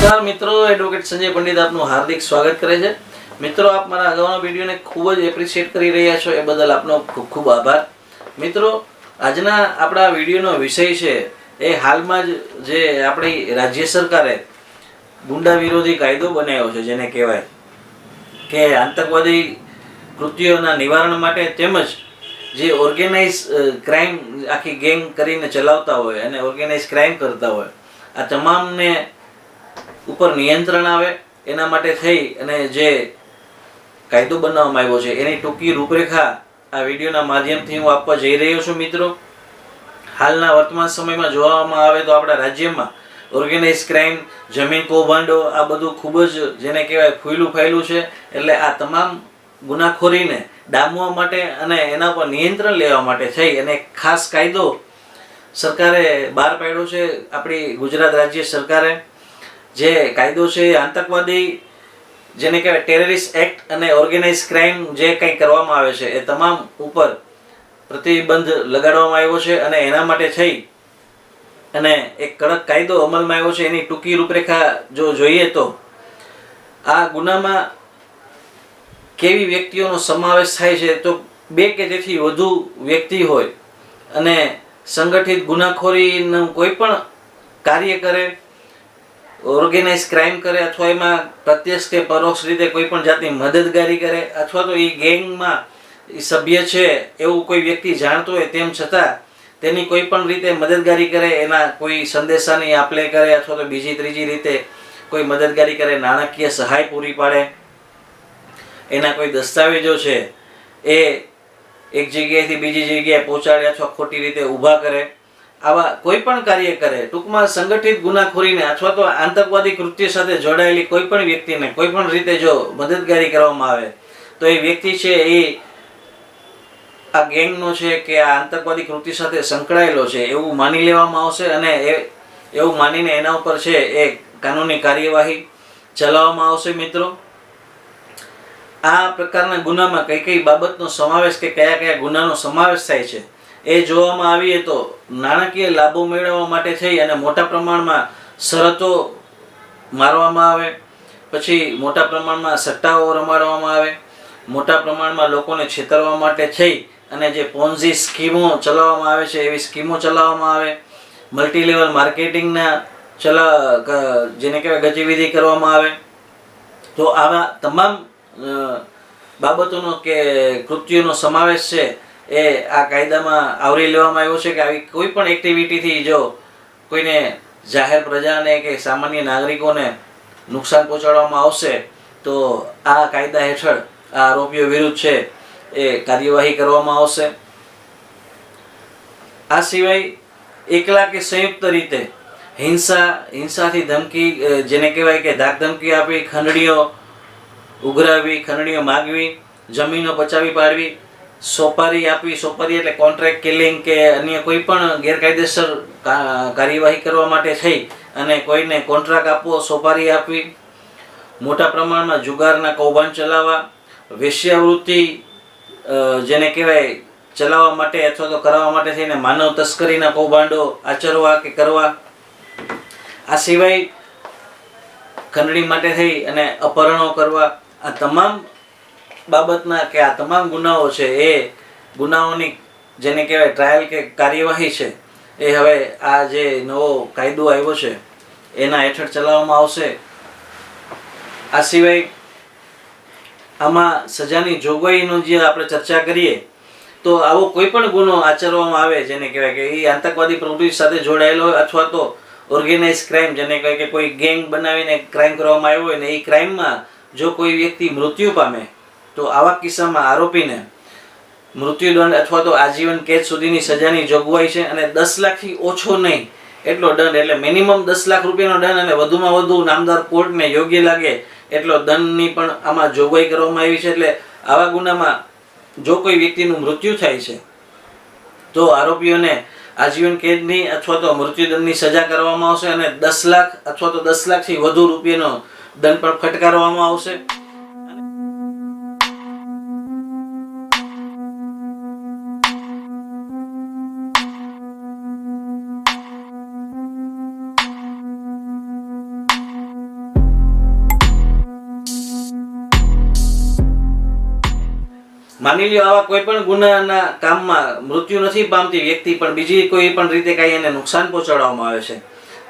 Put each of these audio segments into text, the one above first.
નમસ્કાર મિત્રો, એડવોકેટ સંજય પંડિત આપનું હાર્દિક સ્વાગત કરે છે. મિત્રો, આપ મારા અગાઉના વિડીયોને ખૂબ જ એપ્રિશિએટ કરી રહ્યા છો, એ બદલ આપનો ખૂબ ખૂબ આભાર. મિત્રો, આજના આપણા વિડીયોનો વિષય છે, એ હાલમાં જ જે આપણી રાજ્ય સરકારે ગુંડા વિરોધી કાયદો બનાવ્યો છે, જેને કહેવાય કે આતંકવાદી કૃત્યોના નિવારણ માટે તેમજ જે ઓર્ગેનાઇઝ ક્રાઇમ આખી ગેંગ કરીને ચલાવતા હોય અને ઓર્ગેનાઇઝ ક્રાઇમ કરતા હોય, આ તમામને ઉપર નિયંત્રણ આવે, એના માટે થઈ અને જે કાયદો બનાવવામાં આવ્યો છે, એની ટૂંકી રૂપરેખા આ વિડીયોના માધ્યમથી હું આપવા જઈ રહ્યો છું મિત્રો. હાલના વર્તમાન સમયમાં જોવામાં આવે તો આપણા રાજ્યમાં ઓર્ગેનાઇઝ ક્રાઇમ જમીન કૌભાંડો, આ બધું ખૂબ જ જેને કહેવાય ફૂયલું ફાયલું છે, એટલે આ તમામ ગુનાખોરીને ડામવા માટે અને એના પર નિયંત્રણ લેવા માટે થઈ અને ખાસ કાયદો સરકારે બહાર પાડ્યો છે, આપણી ગુજરાત રાજ્ય સરકારે. જે કાયદો છે આતંકવાદી, જેને કહેવાય ટેરરિસ્ટ એક્ટ અને ઓર્ગેનાઇઝ ક્રાઇમ જે કંઈ કરવામાં આવે છે, એ તમામ ઉપર પ્રતિબંધ લગાડવામાં આવ્યો છે અને એના માટે થઈ અને એક કડક કાયદો અમલમાં આવ્યો છે, એની ટૂંકી રૂપરેખા જો જોઈએ તો, આ ગુનામાં કેવી વ્યક્તિઓનો સમાવેશ થાય છે તો બે કે તેથી વધુ વ્યક્તિ હોય અને સંગઠિત ગુનાખોરીનું કોઈ પણ કાર્ય કરે ઓર્ગેનાઇઝ ક્રાઇમ કરે અથવા એમાં પ્રત્યક્ષ કે પરોક્ષ રીતે કોઈ પણ જાતની મદદગારી કરે અથવા તો એ ગેંગમાં એ સભ્ય છે એવું કોઈ વ્યક્તિ જાણતો હોય તેમ છતાં તેની કોઈ પણ રીતે મદદગારી કરે, એના કોઈ સંદેશાની આપલે કરે અથવા તો બીજી ત્રીજી રીતે કોઈ મદદગારી કરે, નાણાકીય સહાય પૂરી પાડે. એના કોઈ દસ્તાવેજો છે એ એક જગ્યાએથી બીજી જગ્યાએ પહોંચાડે અથવા ખોટી રીતે ઊભા કરે. આવા કોઈ પણ કાર્ય કરે, ટૂંકમાં સંગઠિત ગુનાખોરીને અથવા તો આતંકવાદી કૃત્ય સાથે જોડાયેલી કોઈ પણ વ્યક્તિને, કોઈ પણ રીતે જો મદદગારી કરવામાં આવે, તો એ વ્યક્તિ છે એ આ ગેંગનો છે કે આ આતંકવાદી કૃત્ય સાથે સંકળાયેલો છે, એવું માની લેવામાં આવશે અને એ, એવું માનીને એના ઉપર છે એ કાનૂની કાર્યવાહી ચલાવવામાં આવશે મિત્રો. આ પ્રકારના ગુનામાં કઈ કઈ બાબતનો સમાવેશ કે કયા કયા ગુનાનો સમાવેશ થાય છે એ જોવામાં આવીએ તો નાણાકીય લાભો મેળવવા માટે થઈ અને મોટા પ્રમાણમાં શરતો મારવામાં આવે. પછી મોટા પ્રમાણમાં સટ્ટાઓ રમાડવામાં આવે. મોટા પ્રમાણમાં લોકોને છેતરવા માટે થઈ અને જે પોન્ઝી સ્કીમો ચલાવવામાં આવે છે, એવી સ્કીમો ચલાવવામાં આવે. મલ્ટી લેવલ માર્કેટિંગના ચલા જેને કહેવાય ગતિવિધિ કરવામાં આવે. તો આવા તમામ બાબતોનો કે કૃત્યોનો સમાવેશ છે એ આ કાયદામાં આવરી લેવામાં આવ્યો છે કે આવી કોઈ પણ એક્ટિવિટીથી જો કોઈને જાહેર પ્રજાને કે સામાન્ય નાગરિકોને નુકસાન પહોંચાડવામાં આવશે, તો આ કાયદા હેઠળ આ આરોપીઓ વિરુદ્ધ છે એ કાર્યવાહી કરવામાં આવશે. આ સિવાય એકલા કે સંયુક્ત રીતે હિંસા, હિંસાથી ધમકી જેને કહેવાય કે ધાક ધમકી આપી, ખંડણીઓ ઉઘરાવી, ખંડણીઓ માગવી, જમીનો પચાવી પાડવી સોપારી આપવી, સોપારી એટલે કોન્ટ્રાક્ટ કિલિંગ કે અન્ય કોઈ પણ ગેરકાયદેસર કાર્યવાહી કરવા માટે થઈ અને કોઈને કોન્ટ્રાક્ટ આપવો, સોપારી આપવી, મોટા પ્રમાણમાં જુગારના કૌભાંડ ચલાવવા, વેશ્યાવૃત્તિ જેને કહેવાય ચલાવવા માટે અથવા તો કરાવવા માટે થઈને માનવ તસ્કરીના કૌભાંડો આચરવા કે કરવા, આ સિવાય ખંડણી માટે થઈ અને અપહરણો કરવા, આ તમામ બાબતના કે આ તમામ ગુનાઓ છે એ ગુનાઓની જેને કહેવાય ટ્રાયલ કે કાર્યવાહી છે, એ હવે આ જે નવો કાયદો આવ્યો છે, એના હેઠળ ચલાવવામાં આવશે. આ સિવાય આમાં સજાની જોગવાઈનો જે આપણે ચર્ચા કરીએ, તો આવો કોઈ પણ ગુનો આચરવામાં આવે જેને કહેવાય કે એ આતંકવાદી પ્રવૃત્તિ સાથે જોડાયેલો હોય અથવા તો ઓર્ગેનાઇઝ ક્રાઇમ જેને કહેવાય કે કોઈ ગેંગ બનાવીને ક્રાઇમ કરવામાં આવ્યો હોય ને એ ક્રાઇમમાં જો કોઈ વ્યક્તિ મૃત્યુ પામે તો આવા કિસ્સામાં આરોપીને મૃત્યુદંડ અથવા તો આજીવન કેદ સુધીની સજાની જોગવાઈ છે અને દસ લાખથી ઓછો નહીં એટલો દંડ, એટલે મિનિમમ દસ લાખ રૂપિયાનો દંડ અને વધુમાં વધુ નામદાર કોર્ટને યોગ્ય લાગે એટલો દંડની પણ આમાં જોગવાઈ કરવામાં આવી છે. એટલે આવા ગુનામાં જો કોઈ વ્યક્તિનું મૃત્યુ થાય છે, તો આરોપીઓને આજીવન કેદની અથવા તો મૃત્યુદંડની સજા કરવામાં આવશે અને દસ લાખ અથવા તો દસ લાખથી વધુ રૂપિયાનો દંડ પણ ફટકારવામાં આવશે. માની લ્યો આવા કોઈ પણ ગુનાના કામમાં મૃત્યુ નથી પામતી વ્યક્તિ, પણ બીજી કોઈ પણ રીતે કાંઈ એને નુકસાન પહોંચાડવામાં આવે છે.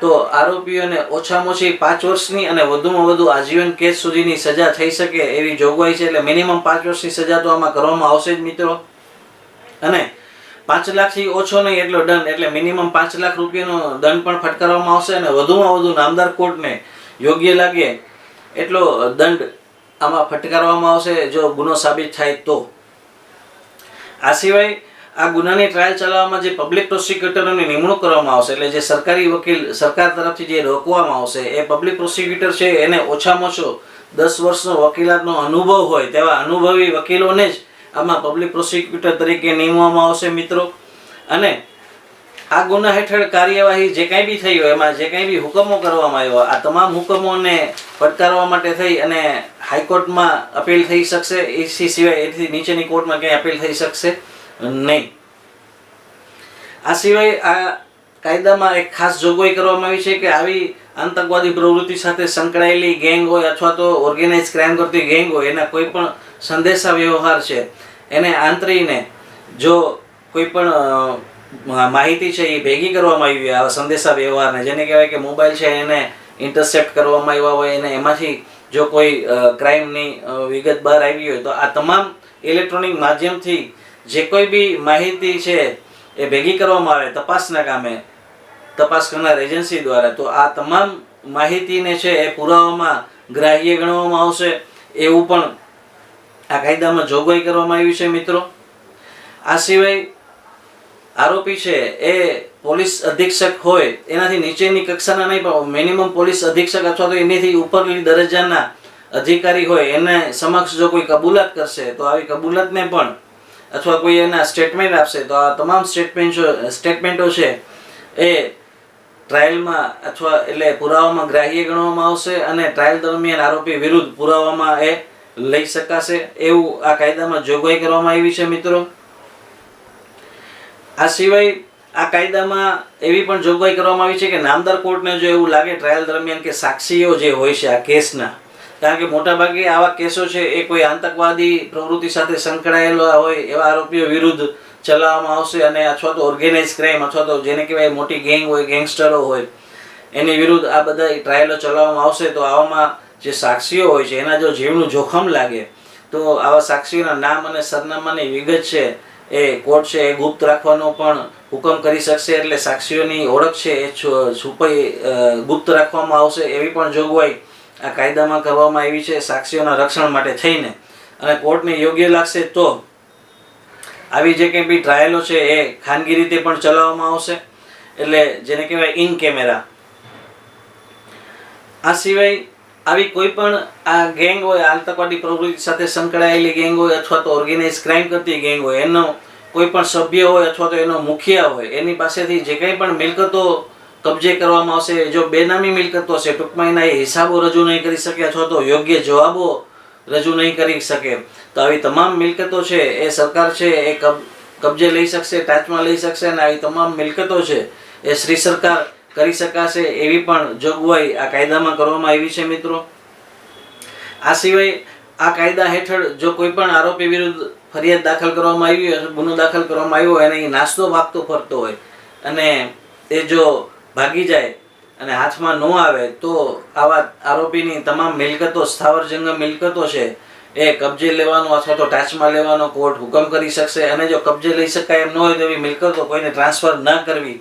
તો આરોપીઓને ઓછામાં ઓછી પાંચ વર્ષની અને વધુમાં વધુ આજીવન કેદ સુધીની સજા થઈ શકે એવી જોગવાઈ છે, એટલે મિનિમમ પાંચ વર્ષની સજા તો આમાં કરવામાં આવશે જ મિત્રો. અને પાંચ લાખથી ઓછો નહીં એટલો દંડ, એટલે મિનિમમ પાંચ લાખ રૂપિયાનો દંડ પણ ફટકારવામાં આવશે અને વધુમાં વધુ નામદાર કોર્ટને યોગ્ય લાગે એટલો દંડ આમાં ફટકારવામાં આવશે, જો ગુનો સાબિત થાય તો. આ સિવાય આ ગુનાની ટ્રાયલ ચલાવવામાં જે પબ્લિક પ્રોસિક્યુટરોની નિમણૂક કરવામાં આવશે, એટલે જે સરકારી વકીલ, સરકાર તરફથી જે રોકવામાં આવશે, એ પબ્લિક પ્રોસિક્યુટર છે, એને ઓછામાં ઓછો દસ વર્ષનો વકીલાતનો અનુભવ હોય તેવા અનુભવી વકીલોને જ આમાં પબ્લિક પ્રોસિક્યુટર તરીકે નિમવામાં આવશે મિત્રો. અને આ ગુના હેઠળ કાર્યવાહી જે કાંઈ બી થઈ હોય, એમાં જે કાંઈ બી હુકમો કરવામાં આવ્યો, આ તમામ હુકમોને પડકારવા માટે થઈ અને હાઈકોર્ટમાં અપીલ થઈ શકશે, એસી સિવાય એથી નીચેની કોર્ટમાં ક્યાંય અપીલ થઈ શકશે? નહીં. આ સિવાય આ કાયદામાં એક ખાસ જોગવાઈ કરવામાં આવી છે કે આવી આતંકવાદી પ્રવૃત્તિ સાથે સંકળાયેલી ગેંગ હોય અથવા તો ઓર્ગેનાઇઝ ક્રાઇમ કરતી ગેંગ હોય, એના કોઈ પણ સંદેશા વ્યવહાર છે. એને આંતરીને જો કોઈ પણ માહિતી છે એ ભેગી કરવામાં આવી હોય આવા સંદેશા વ્યવહારને જેને કહેવાય કે મોબાઈલ છે એને ઇન્ટરસેપ્ટ કરવામાં આવ્યા હોય, એને એમાંથી જો કોઈ ક્રાઇમની વિગત બહાર આવી હોય તો આ તમામ ઇલેક્ટ્રોનિક માધ્યમથી જે કોઈ બી માહિતી છે એ ભેગી કરવામાં આવે તપાસના કામે, તપાસ કરનાર એજન્સી દ્વારા, તો આ તમામ માહિતીને છે એ પુરાવામાં ગ્રાહ્ય ગણવામાં આવશે એવું પણ આ કાયદામાં જોગવાઈ કરવામાં આવી છે મિત્રો. આ સિવાય આરોપી છે એ પોલીસ અધિક્ષક હોય, એનાથી નીચેની કક્ષાના નહીં, પણ મિનિમમ પોલીસ અધિક્ષક અથવા તો એનાથી ઉપરની દરજ્જાના અધિકારી હોય, એને સમક્ષ જો કોઈ કબૂલાત કરશે, તો આવી કબૂલાતને પણ, અથવા કોઈ એના સ્ટેટમેન્ટ આપશે, તો આ તમામ સ્ટેટમેન્ટો સ્ટેટમેન્ટો છે, એ ટ્રાયલમાં અથવા એટલે પુરાવામાં ગ્રાહ્ય ગણવામાં આવશે અને ટ્રાયલ દરમિયાન આરોપી વિરુદ્ધ પુરાવામાં એ લઈ શકાશે, એવું આ કાયદામાં જોગવાઈ કરવામાં આવી છે, મિત્રો. આ સિવાય આ કાયદામાં એવી પણ જોગવાઈ કરવામાં આવી છે કે નામદાર કોર્ટને જો એવું લાગે ટ્રાયલ દરમિયાન કે સાક્ષીઓ જે હોય છે આ કેસના, કારણ કે મોટાભાગે આવા કેસો છે, એ કોઈ આતંકવાદી પ્રવૃત્તિ સાથે સંકળાયેલા હોય એવા આરોપીઓ વિરુદ્ધ ચલાવવામાં આવશે અને અથવા તો ઓર્ગેનાઇઝ ક્રાઇમ અથવા તો જેને કહેવાય મોટી ગેંગ હોય, ગેંગસ્ટરો હોય, એની વિરુદ્ધ આ બધા ટ્રાયલો ચલાવવામાં આવશે, તો આવામાં જે સાક્ષીઓ હોય છે, એના જો જીવનું જોખમ લાગે, તો આવા સાક્ષીઓના નામ અને સરનામાની વિગત છે, એ કોર્ટ છે એ ગુપ્ત રાખવાનો પણ હુકમ કરી શકશે એટલે સાક્ષીઓની ઓળખ છે એ છુપાઈ ગુપ્ત રાખવામાં આવશે એવી પણ જોગવાઈ આ કાયદામાં કરવામાં આવી છે સાક્ષીઓના રક્ષણ માટે થઈને. અને કોર્ટને યોગ્ય લાગશે તો આવી જે કંઈ બી ટ્રાયલો છે એ ખાનગી રીતે પણ ચલાવવામાં આવશે. એટલે જેને કહેવાય ઇન કેમેરા. આ સિવાય આવી કોઈ પણ આ ગેંગ હોય, આતંકવાદી પ્રવૃત્તિ સાથે સંકળાયેલી ગેંગ હોય અથવા તો ઓર્ગેનાઇઝ ક્રાઇમ કરતી ગેંગ હોય, એનો કોઈ પણ સભ્ય હોય અથવા તો એનો મુખિયા હોય, એની પાસેથી જે કંઈ પણ મિલકતો કબજે કરવામાં આવશે, જો બેનામી મિલકતો હશે, ટૂંકમાં એના એ હિસાબો રજૂ નહીં કરી શકે અથવા તો યોગ્ય જવાબો રજૂ નહીં કરી શકે. તો આવી તમામ મિલકતો છે, એ સરકાર છે, એ કબ, કબજે લઈ શકશે, ટાચમાં લઈ શકશે અને આવી તમામ મિલકતો છે, એ શ્રી સરકાર કરી શકાશે એવી પણ જોગવાઈ આ કાયદામાં કરવામાં આવી છે મિત્રો. આ સિવાય આ કાયદા હેઠળ જો કોઈ પણ આરોપી વિરુદ્ધ ફરિયાદ દાખલ કરવામાં આવી હોય, ગુનો દાખલ કરવામાં આવ્યો હોય અને એ નાસ્તો ભાગતો ફરતો હોય અને એ જો ભાગી જાય અને હાથમાં ન આવે, તો આવા આરોપીની તમામ મિલકતો, સ્થાવર જંગમ મિલકતો છે, એ કબજે લેવાનો અથવા તો ટાચમાં લેવાનો કોર્ટ હુકમ કરી શકશે અને જો કબજે લઈ શકાય એમ ન હોય તો એવી મિલકતો કોઈને ટ્રાન્સફર ન કરવી,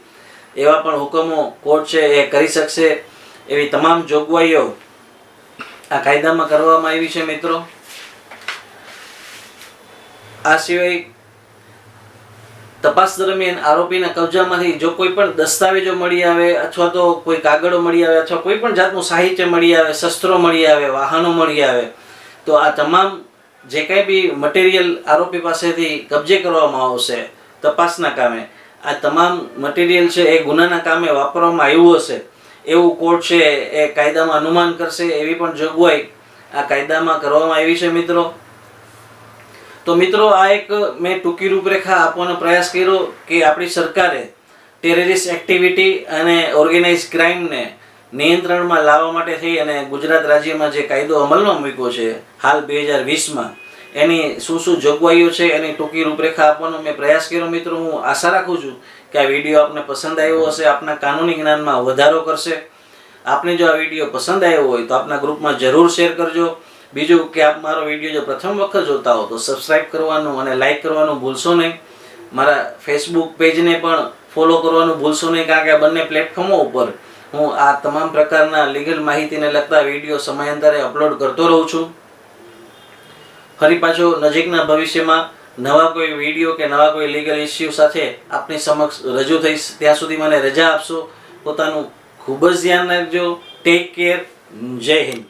એવા પણ હુકમો કોર્ટ છે એ કરી શકશે. એવી તમામ જોગવાઈઓ આ કાયદામાં કરવામાં આવી છે મિત્રો. આ સિવાય તપાસ દરમિયાન આરોપીના કબજામાંથી જો કોઈ પણ દસ્તાવેજો મળી આવે અથવા તો કોઈ કાગળો મળી આવે અથવા કોઈ પણ જાતનું સાહિત્ય મળી આવે, શસ્ત્રો મળી આવે, વાહનો મળી આવે, તો આ તમામ જે કાંઈ બી મટીરિયલ આરોપી પાસેથી કબજે કરવામાં આવશે તપાસના કામે. આ તમામ મટીરિયલ છે એ ગુનાના કામે વાપરવામાં આવ્યું હશે. એવું કોર્ટ છે એ કાયદામાં અનુમાન કરશે એવી પણ જોગવાઈ આ કાયદામાં કરવામાં આવી છે મિત્રો. તો મિત્રો આ એક મેં ટૂંકી રૂપરેખા આપવાનો પ્રયાસ કર્યો કે આપણી સરકારે ટેરરિસ્ટ એક્ટિવિટી અને ઓર્ગેનાઇઝ ક્રાઇમને નિયંત્રણમાં લાવવા માટે થઈ અને ગુજરાત રાજ્યમાં જે કાયદો અમલમાં મૂક્યો છે, હાલ બે હજાર વીસમાં એની શું શું જોગવાઈઓ છે એની ટૂંકી રૂપરેખા આપવાનો મેં પ્રયાસ કર્યો. મિત્રો, હું આશા રાખું છું કે આ વીડિયો આપને પસંદ આવ્યો હશે, આપના કાનૂની જ્ઞાનમાં વધારો કરશે. આપને જો આ વીડિયો પસંદ આવ્યો હોય તો આપના ગ્રુપમાં જરૂર શેર કરજો. બીજું કે આપ મારો વીડિયો જો પ્રથમ વખત જોતા હો તો સબસ્ક્રાઈબ કરવાનું અને લાઈક કરવાનું ભૂલશો નહીં. મારા ફેસબુક પેજને પણ ફોલો કરવાનું ભૂલશો નહીં કારણ કે આ બંને પ્લેટફોર્મો ઉપર હું આ તમામ પ્રકારના લીગલ માહિતીને લગતા વીડિયો સમયાંતરે અપલોડ કરતો રહું છું. ફરી પાછો નજીકના ભવિષ્યમાં નવા કોઈ વીડિયો કે નવા કોઈ લીગલ ઇસ્યુ સાથે આપની સમક્ષ રજૂ થઈશ. ત્યાં સુધી મને રજા આપશો. પોતાનું ખૂબ જ ધ્યાન રાખજો. ટેક કેર જય હિન્દ.